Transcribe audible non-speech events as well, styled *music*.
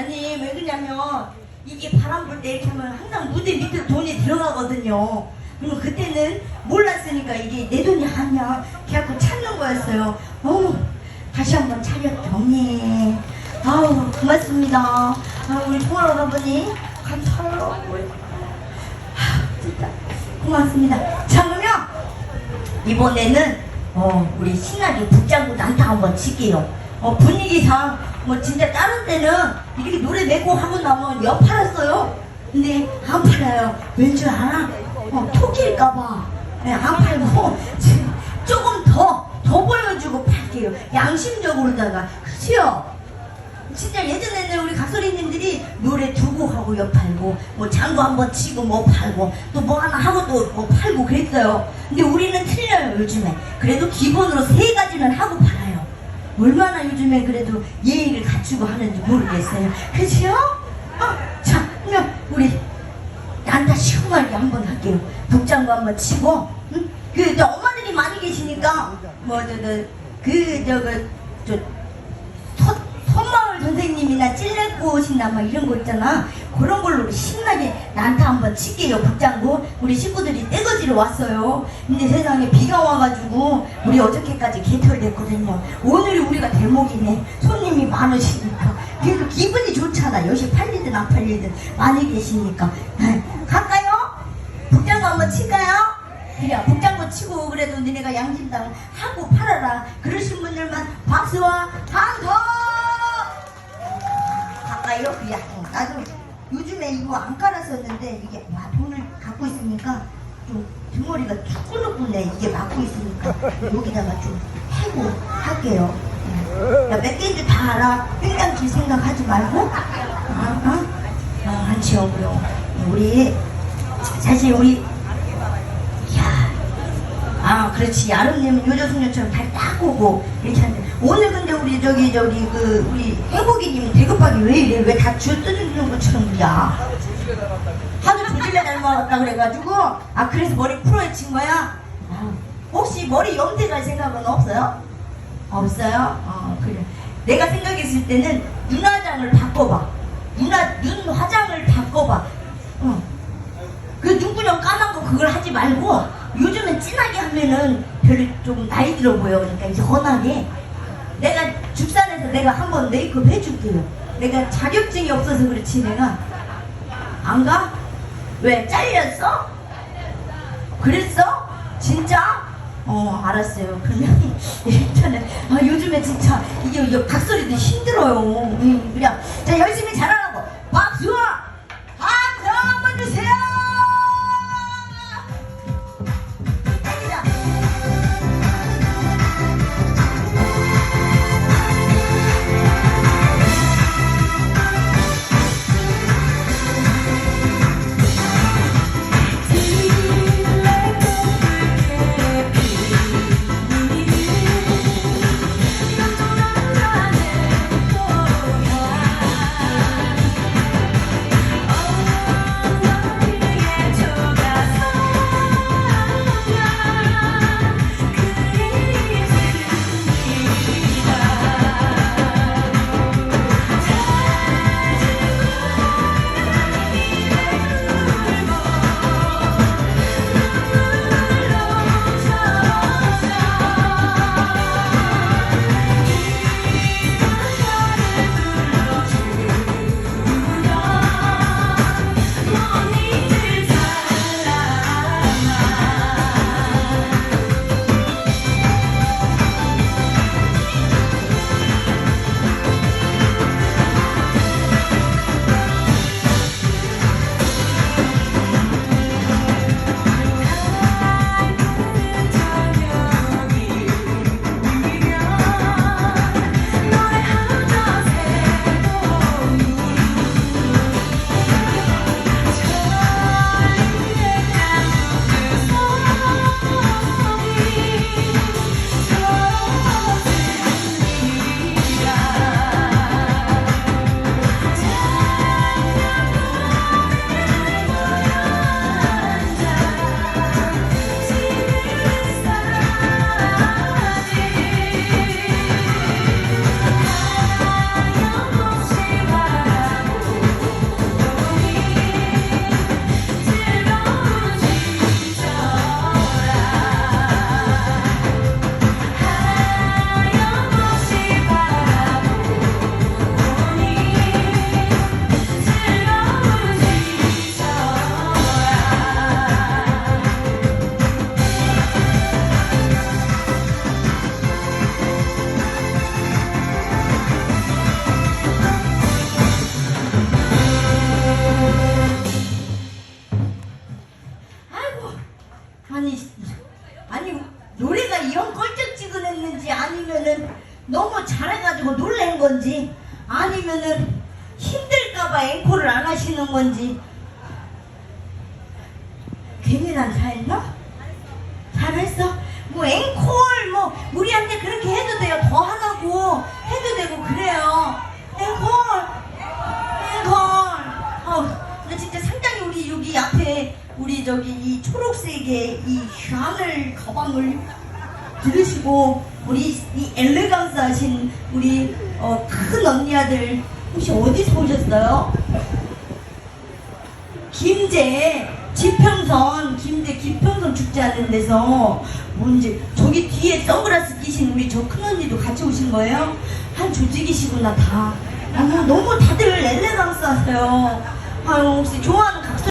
아니 왜 그러냐면 이게 바람 불 때 이렇게 하면 항상 무대 밑에 돈이 들어가거든요. 그리고 그때는 몰랐으니까 이게 내 돈이 아니야. 그래갖고 찾는 거였어요. 어 다시 한번 차려 병이. 아우 고맙습니다. 아 우리 보라 여러분이 감사해요. 아, 진짜 고맙습니다. 자 그러면 이번에는 어, 우리 신나게 붙잡고 난타 한번 칠게요. 어, 분위기상 뭐, 진짜 다른 때는 이렇게 노래 내고 하고 나면 여 팔았어요. 근데 안 팔아요. 왠 줄 알아? 어, 토끼일까봐. 네, 안 팔고, *laughs* 조금 더, 더 보여주고 팔게요. 양심적으로다가. 그치요? 진짜 예전에는 우리 각설이님들이 노래 두 곡 하고 옆 팔고 뭐 장구 한 번 치고 뭐 팔고 또 뭐 하나 하고 또 뭐 팔고 그랬어요. 근데 우리는 틀려요 요즘에. 그래도 기본으로 세 가지는 하고 팔아요. 얼마나 요즘에 그래도 예의를 갖추고 하는지 모르겠어요. 그치요? 어, 자, 그러면 우리 난다 시원하게 한번 할게요. 북장구 한번 치고, 응? 그, 저 엄마들이 많이 계시니까, 뭐, 저, 저, 그, 저, 손, 손마을 선생님이나 찔레꽃이나 막 이런 거 있잖아. 그런 걸로 우리 신나게 난타 한번 칠게요, 북장구. 우리 식구들이 떼거지로 왔어요. 근데 세상에 비가 와가지고 우리 어저께까지 개털됐거든요. 오늘이 우리가 대목이네. 손님이 많으시니까. 그래도 기분이 좋잖아. 여시 팔리든 안 팔리든 많이 계시니까. 네, 갈까요? 북장구 한번 칠까요? 그래, 북장구 치고 그래도 너네가 양심당 하고 팔아라. 그러 이거 안 깔았었는데 이게 와, 돈을 갖고 있으니까 좀 등머리가 후끈후끈해 이게 막고 있으니까 여기다가 좀 해고 할게요. 야, 몇 개인지 다 알아. 횡단 길 생각하지 말고. 어? 어? 어, 한치 어고요. 우리 사실 우리 야, 아 그렇지. 아름님은 요조숙녀처럼 발딱 오고 이렇게 하는데 오늘 근데 우리 저기 저기 그 우리 행복이님 대급하게 왜 이래? 왜 다 쥐어 뜯어주는 것처럼 그야? 하도 조질래 닮아갔다 그래가지고. 아 그래서 머리 풀어헤친 거야? 아, 혹시 머리 염색할 생각은 없어요? 없어요? 어 그래. 내가 생각했을 때는 눈화장을 바꿔봐. 눈화 눈 화장을 바꿔봐. 어. 그 눈구녕 까만 거 그걸 하지 말고 요즘은 진하게 하면은 별로 좀 나이 들어 보여. 그러니까 연하게. 내가 죽산에서 내가 한번 메이크업 해줄게요. 내가 자격증이 없어서 그렇지 내가. 안 가? 왜 잘렸어? 그랬어? 진짜? 어 알았어요. 그러면 *laughs* 일단은 아, 요즘에 진짜 이게, 각소리도 힘들어요. 음, 그냥. 자 열심히 잘하라고. 박수 하시는 건지 괜히 난 잘했나? 잘했어? 뭐 앵콜 뭐 우리한테 그렇게 해도 돼요 더 하라고 해도 되고 그래요 앵콜 앵콜 어, 나 진짜 상당히 우리 여기 앞에 우리 저기 이 초록색의 이 샤넬 가방을 들으시고 우리 이 엘레강스 하신 우리 어, 큰 언니 아들 혹시 어디서 오셨어요? 김제 지평선 김제 기평선 축제하는 데서 뭔지 저기 뒤에 선글라스 끼신 우리 저 큰언니도 같이 오신 거예요? 한 조직이시구나 다 어머 너무 다들 엘레강스 하세요 아유 혹시 좋아하는